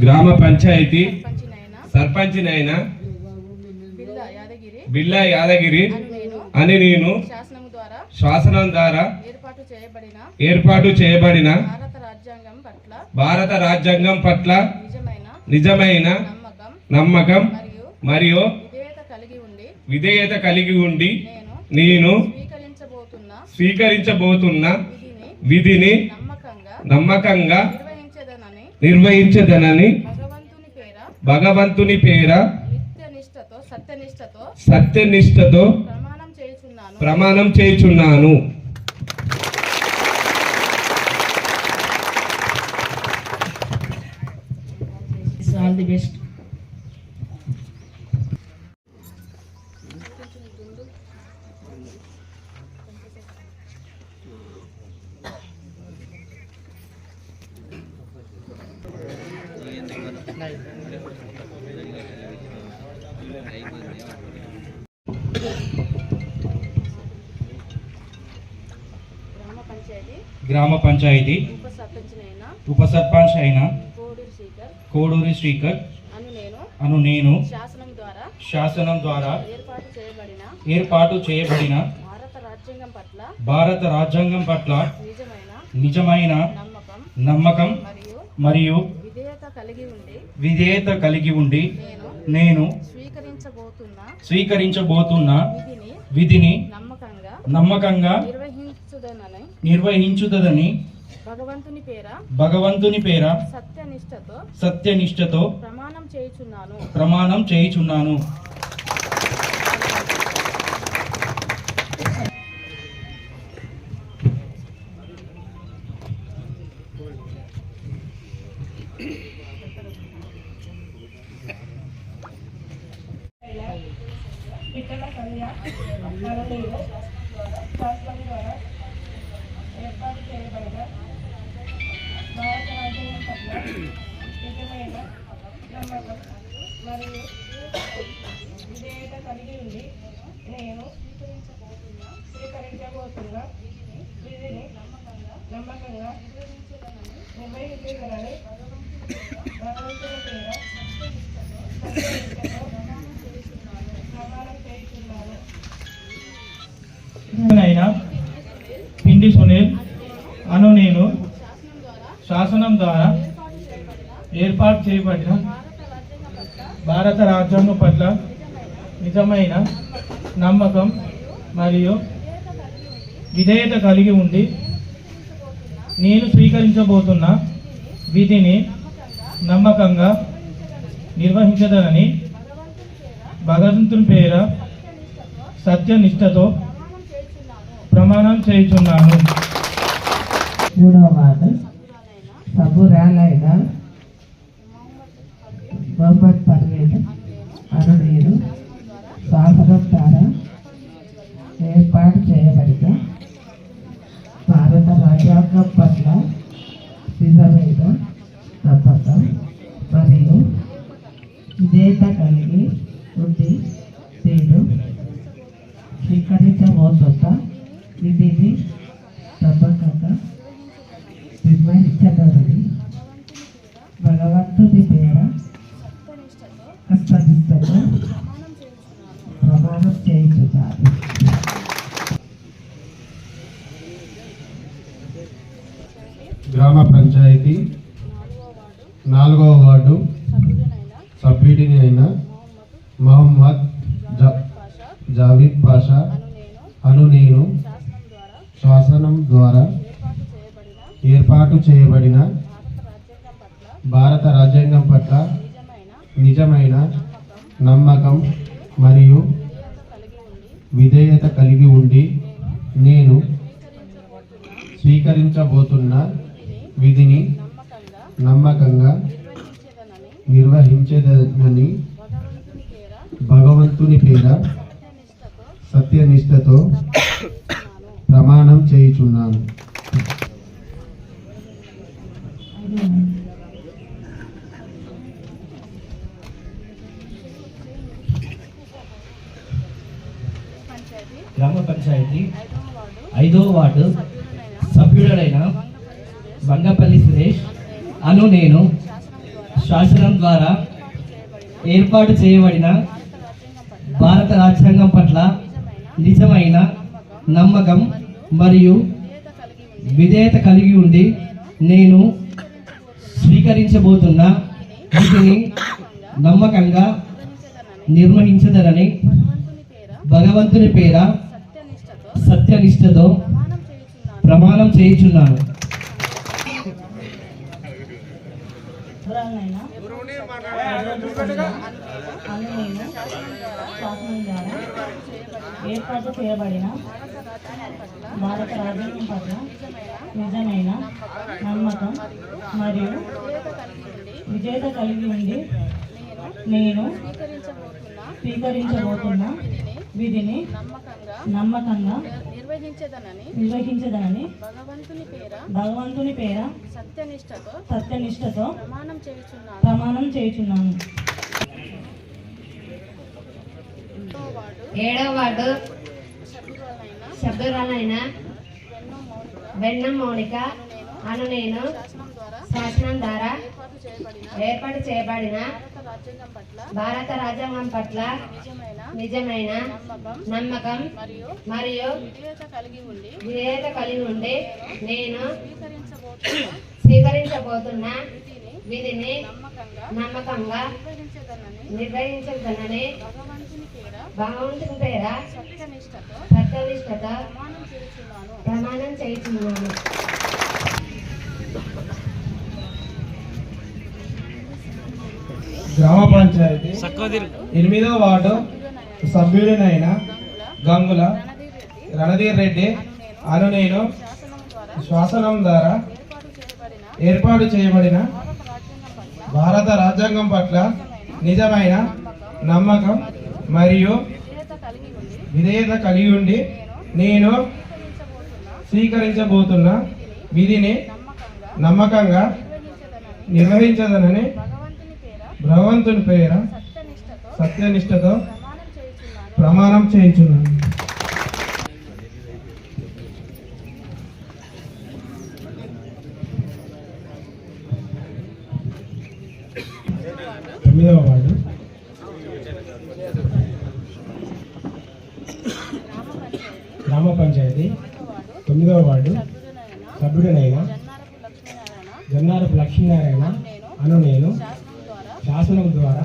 గ్రామ పంచాయతీ. పంచినైన సర్పంచినైనా. బిల్ల యాదగిరి. అని నేను నేను శాసనం ద్వారా ఏర్పాటు చేయబడిన భారత రాజ్యాంగం పట్ల భారత రాజ్యాంగం పట్ల నిజమైన నమ్మకం మరియు విధేయత కలిగి ఉండి నేను నేను స్వీకరించబోతున్న విధిని నమ్మకంగా నిర్వహించదనని భగవంతుని పేర సత్యనిష్టతో ప్రమాణం చేయుచున్నాను. గ్రామ పంచాయతీ. ఉప సర్పంచ్ అయిన. కోడూరు శ్రీకర్. అను నేను. శాసనం ద్వారా. ఏర్పాటు చేయబడిన. భారత రాజ్యాంగం పట్ల భారత రాజ్యాంగం పట్ల నిజమైన నమ్మకం మరియు విధేయత కలిగి ఉండి విధేయత కలిగి ఉండి నేను నేను స్వీకరించబోతున్న స్వీకరించబోతున్న విధిని నమ్మకంగా నమ్మకంగా నిర్వహించుదనని నిర్వహించుదని భగవంతుని పేర భగవంతుని పేర సత్యనిష్టతో సత్యనిష్టతో ప్రమాణం చేయుచున్నాను. ప్రమాణం చేయుచున్నాను. వికల కన్య మరణీయులు శాస్త్రం ద్వారా ఏర్పాటు చేయబడిన భారత రాజ్యాంగం పట్ల నిజమైన నమ్మకం మరియు విధేయత కలిగి ఉండి నేను స్వీకరించబోతున్న విధిని నమ్మకంగా నిర్వహించగలని భగవంతుని పేర అను నేను శాసనం ద్వారా ఏర్పాటు చేయబడిన భారత రాజ్యాంగం పట్ల నిజమైన నమ్మకం మరియు విధేయత కలిగి ఉండి నేను స్వీకరించబోతున్న విధిని నమ్మకంగా నిర్వహించదనని భగవంతుని పేర సత్యనిష్టతో ప్రమాణం చేయుచున్నాను మూడవ వార్డు సబురాలైన మొహమ్మద్ పర్వేజ్ అను నేను శాసనం ద్వారా ఏర్పాటు చేయబడిన భారత రాజ్యాంగం పట్ల నిజమైన నమ్మకం మరియు విధేయత కలిగి ఉండి నేను స్వీకరించబోతున్న విధిని తప్పకుండా నిర్వహించగలని భగవంతుని పేర కష్టనిష్టతో ప్రమాణం చేయించుతారు గ్రామ పంచాయతీ నాలుగవ వార్డు సభ్యుడిని అయిన మహమ్మద్ జావీద్ పాషా అను నేను శాసనం ద్వారా ఏర్పాటు చేయబడిన భారత రాజ్యాంగం పట్ల నిజమైన నమ్మకం మరియు విధేయత కలిగి ఉండి నేను స్వీకరించబోతున్న విధిని నమ్మకంగా నిర్వహించేదని భగవంతుని పేర భగవంతుని సత్యనిష్టతో ప్రమాణం చేయుచున్నాను. గ్రామ పంచాయతీ ఐదో వార్డు సభ్యుడైన బంగపల్లి సురేష్ అను నేను శాసనం ద్వారా ఏర్పాటు చేయబడిన భారత రాజ్యాంగం పట్ల నిజమైన నమ్మకం మరియు విధేయత కలిగి ఉండి నేను స్వీకరించబోతున్న వీటిని నమ్మకంగా నిర్వహించదనని భగవంతుని పేర సత్యనిష్టతో సత్యనిష్టతో ప్రమాణం చేయుచున్నాను. ప్రమాణం చేయుచున్నాను నేను శాసనం ద్వారా ఏర్పాటు చేయబడిన భారత రాజ్యాంగం పట్ల నిజమైన నమ్మకం మరియు విజేత కలిగి ఉండి నేను స్వీకరించబోతున్న విధిని నమ్మకంగా నిర్వహించదనని నిర్వహించదనని భగవంతుని పేర భగవంతుని పేర సత్యనిష్టతో సత్యనిష్టతో ప్రమాణం చేయుచున్నాను. ప్రమాణం చేయుచున్నాను. వాడు ఏడవ వార్డు సభ్యురాలైన వెన్నో మౌనిక అను నేను శాసనం ద్వారా శాసనం ద్వారా ఏర్పాటు చేయబడిన ఏర్పాటు చేయబడిన భారత రాజ్యాంగం పట్ల నిజమైన నిజమైన నమ్మకం మరియు మరియు విధేయత కలిగి ఉండి నేను స్వీకరించబోతున్న విధిని నమ్మకంగా నిర్వహించదనని భగవంతుని పేర సత్యనిష్టతో సత్యనిష్టత ప్రమాణం చేయుచున్నాను. గ్రామ పంచాయతీ. ఎనిమిదో వార్డు సభ్యుడినైన గంగుల రణధీర్ రెడ్డి అను నేను శాసనం ద్వారా ఏర్పాటు చేయబడిన భారత రాజ్యాంగం పట్ల నిజమైన నమ్మకం మరియు విధేయత కలిగి ఉండి నేను స్వీకరించబోతున్న విధిని నమ్మకంగా నిర్వహించదనని భగవంతుని పేర? సత్యనిష్టతో సత్యనిష్టతో ప్రమాణం చేయుచున్నాను. ప్రమాణం చేయించున్నాను. తొమ్మిదవ వార్డు గ్రామ పంచాయతీ. తొమ్మిదవ వార్డు సభ్యుడనైన సభ్యుడినైన జన్నారపు లక్ష్మీనారాయణ జన్నారపు లక్ష్మీనారాయణ నేను అను నేను శాసనం ద్వారా శాసనం ద్వారా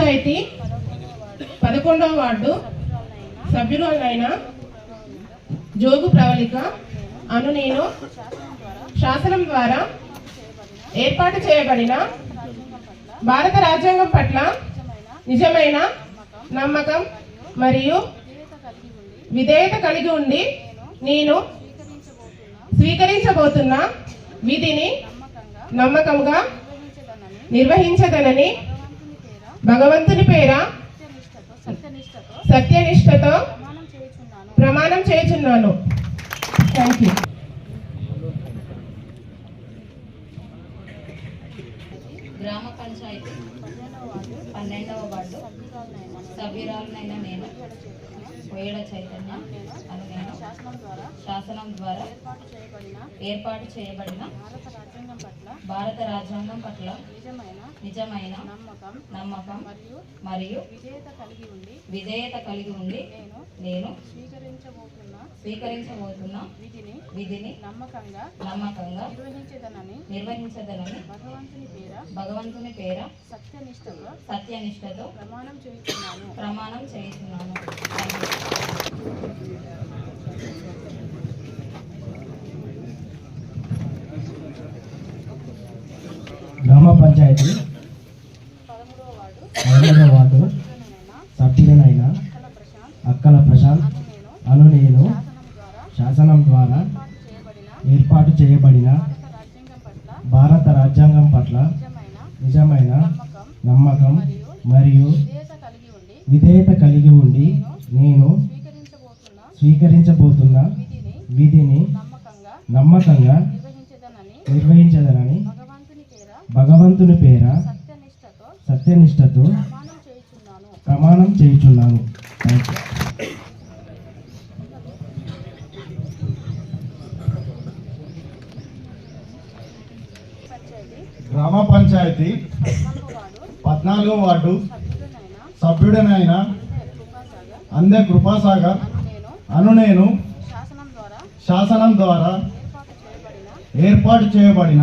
పంచాయతీ పదకొండవ వార్డు సభ్యురాలైన జోగు ప్రవళిక. అను నేను శాసనం ద్వారా ఏర్పాటు చేయబడిన భారత రాజ్యాంగం పట్ల నిజమైన నమ్మకం మరియు విధేయత కలిగి ఉండి నేను స్వీకరించబోతున్న విధిని నమ్మకంగా నిర్వహించదనని భగవంతుని పేర? సత్యనిష్టతో ప్రమాణం చేయుచున్నాను. థ్యాంక్ యూ గ్రామ పంచాయతీ పన్నెండవ వార్డు. సభ్యురాలనైనా నేను. వేడ చైతన్య అని నేను శాసనం ద్వారా శాసనం ద్వారా ఏర్పాటు చేయబడిన ఏర్పాటు చేయబడిన భారత రాజ్యాంగం పట్ల భారత రాజ్యాంగం పట్ల నిజమైన నిజమైన నమ్మకం నమ్మకం మరియు మరియు విధేయత కలిగి ఉండి నేను నేను స్వీకరించబోతున్న స్వీకరించబోతున్న విధిని నమ్మకంగా నమ్మకంగా నిర్వహించదనని నిర్వహించదనని భగవంతుని పేర భగవంతుని పేర సత్యనిష్టతో సత్యనిష్టతో ప్రమాణం చేయుచున్నాను. ప్రమాణం చేస్తున్నాను గ్రామ పంచాయతీ? పదమూడవ వార్డు. సభ్యులనైన అక్కల ప్రశాంత్ అను నేను శాసనం ద్వారా ఏర్పాటు చేయబడిన భారత రాజ్యాంగం పట్ల నిజమైన నమ్మకం మరియు విధేయత కలిగి ఉండి నేను స్వీకరించబోతున్న విధిని నమ్మకంగా నిర్వహించదనని భగవంతుని పేర సత్యనిష్టతో సత్యనిష్టతో ప్రమాణం చేయుచున్నాను. గ్రామ పంచాయతీ పద్నాలుగో వార్డు సభ్యుడనైన అందే కృపాసాగర్ అను నేను శాసనం ద్వారా ఏర్పాటు చేయబడిన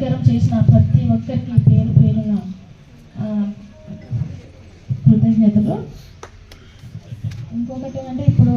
ప్రమాణ చేసిన ప్రతి ఒక్కరికి పేరు పేరున కృతజ్ఞతలు. ఇంకొకటి అంటే ఇప్పుడు